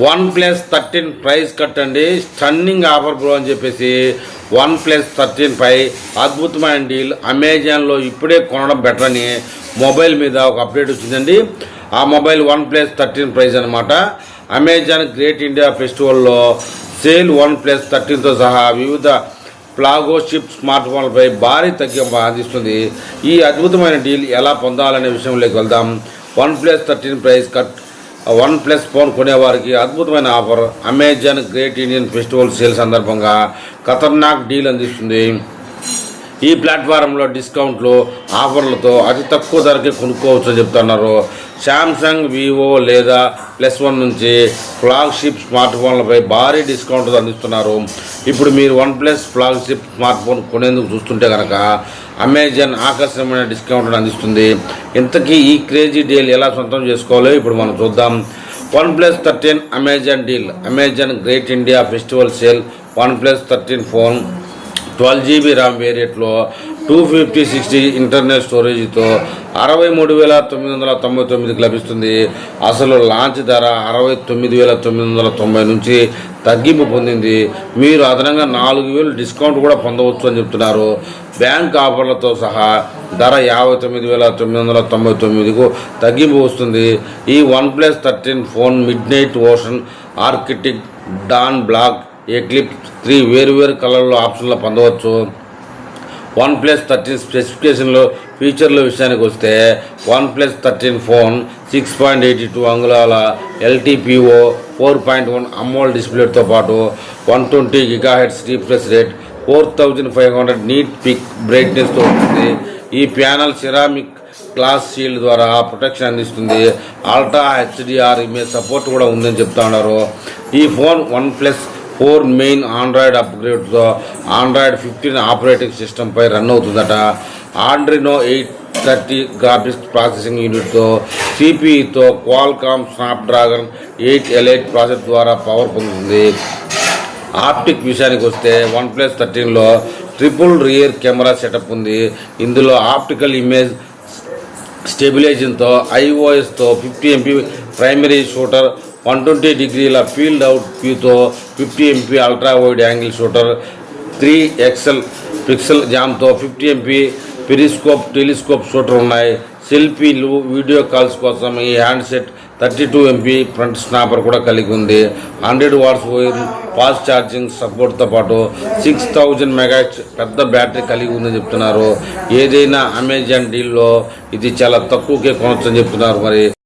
One plus thirteen price కట్టండి. Stunning offer bro అని చెప్పేసి వన్ ప్లస్ థర్టీన్ పై అద్భుతమైన డీల్ అమెజాన్లో ఇప్పుడే కొనడం బెటర్ అని మొబైల్ మీద ఒక అప్డేట్ వచ్చిందండి. ఆ mobile one plus thirteen price అనమాట అమెజాన్ గ్రేట్ ఇండియా ఫెస్టివల్లో సేల్ వన్ ప్లస్ థర్టీన్తో సహా వివిధ ప్లాగోషిప్ స్మార్ట్ ఫోన్లపై భారీ తగ్గింపు అందిస్తుంది. ఈ అద్భుతమైన డీల్ ఎలా పొందాలనే విషయంలోకి వెళ్దాం. OnePlus thirteen price cut OnePlus phone కొనేవారికి అద్భుతమైన offer. Amazon great Indian festival sale సందర్భంగా ఖతర్నాక్ డీల్ అందిస్తుంది. ఈ ప్లాట్ఫారంలో డిస్కౌంట్లు ఆఫర్లతో అతి తక్కువ ధరకే కొనుక్కోవచ్చు చెప్తున్నారు. శాంసంగ్ వివో లేదా ప్లస్ వన్ నుంచి ఫ్లాగ్షిప్ స్మార్ట్ ఫోన్లపై భారీ డిస్కౌంట్ అందిస్తున్నారు. ఇప్పుడు మీరు one plus flagship smart phone కొనేందుకు చూస్తుంటే కనుక అమెజాన్ ఆకర్షణీయమైన డిస్కౌంట్ అందిస్తుంది. ఇంతకీ ఈ క్రేజీ డీల్ ఎలా సొంతం చేసుకోవాలో ఇప్పుడు మనం చూద్దాం. OnePlus thirteen Amazon deal Amazon great India festival sale OnePlus thirteen phone twelve GB RAM వేరియట్లో two fifty sixty internal స్టోరేజ్తో అరవై మూడు వేల తొమ్మిది వందల తొంభై తొమ్మిదికి లభిస్తుంది. అసలు లాంచ్ ధర అరవై తొమ్మిది వేల తొమ్మిది వందల తొంభై నుంచి తగ్గింపు పొందింది. మీరు అదనంగా నాలుగు వేలు డిస్కౌంట్ కూడా పొందవచ్చు అని చెప్తున్నారు. బ్యాంక్ ఆఫర్లతో సహా ధర యాభై తొమ్మిది వేల తొమ్మిది వందల తొంభై తొమ్మిదికు తగ్గింపు వస్తుంది. ఈ OnePlus thirteen phone midnight ocean architect dawn black eclipse three వేరు వేరు కలర్లో ఆప్షన్లో పొందవచ్చు. వన్ ప్లస్ థర్టీన్ స్పెసిఫికేషన్లో ఫీచర్ల విషయానికి వస్తే OnePlus thirteen phone six point eighty two అంగుళాల LTPO four point one AMOLED డిస్ప్లేతో పాటు one twenty gigahertz refresh rate four thousand five hundred nit peak బ్రైట్నెస్తో ఉంటుంది. ఈ ప్యానల్ సిరామిక్ గ్లాస్ షీల్డ్ ద్వారా ప్రొటెక్షన్ అందిస్తుంది. అల్ట్రా హెచ్డిఆర్ ఇమేజ్ సపోర్ట్ కూడా ఉందని చెప్తా ఉన్నారు. ఈ phone OnePlus four main Android అప్గ్రేడ్తో Android fifteen operating సిస్టంపై run అవుతుందట. Adreno eight thirty graphics processing యూనిట్తో సిపిఈతో Qualcomm Snapdragon eight elite process ద్వారా పవర్ పొందుతుంది. ఆప్టిక్ విషయానికి వస్తే వన్ ప్లస్ థర్టీన్లో ట్రిపుల్ రియర్ కెమెరా సెటప్ ఉంది. ఇందులో ఆప్టికల్ ఇమేజ్ స్టెబిలైజన్తో ఐఓఎస్తో fifty MP primary shooter one twenty డిగ్రీల field out వ్యూతో fifty MP ultra wide angle shooter three excel pixel జామ్తో fifty MP periscope telescope shooter ఉన్నాయి. సెల్ఫీలు video calls కోసం ఈ handset thirty two MP front snapper కూడా కలిగి ఉంది. Hundred watts wire fast charging సపోర్ట్తో పాటు సిక్స్ థౌజండ్ మెగా పెద్ద బ్యాటరీ కలిగి ఉందని చెప్తున్నారు. ఏదైనా అమెజాన్ డీల్లో ఇది చాలా తక్కువకే కొనొచ్చని చెప్తున్నారు మరి.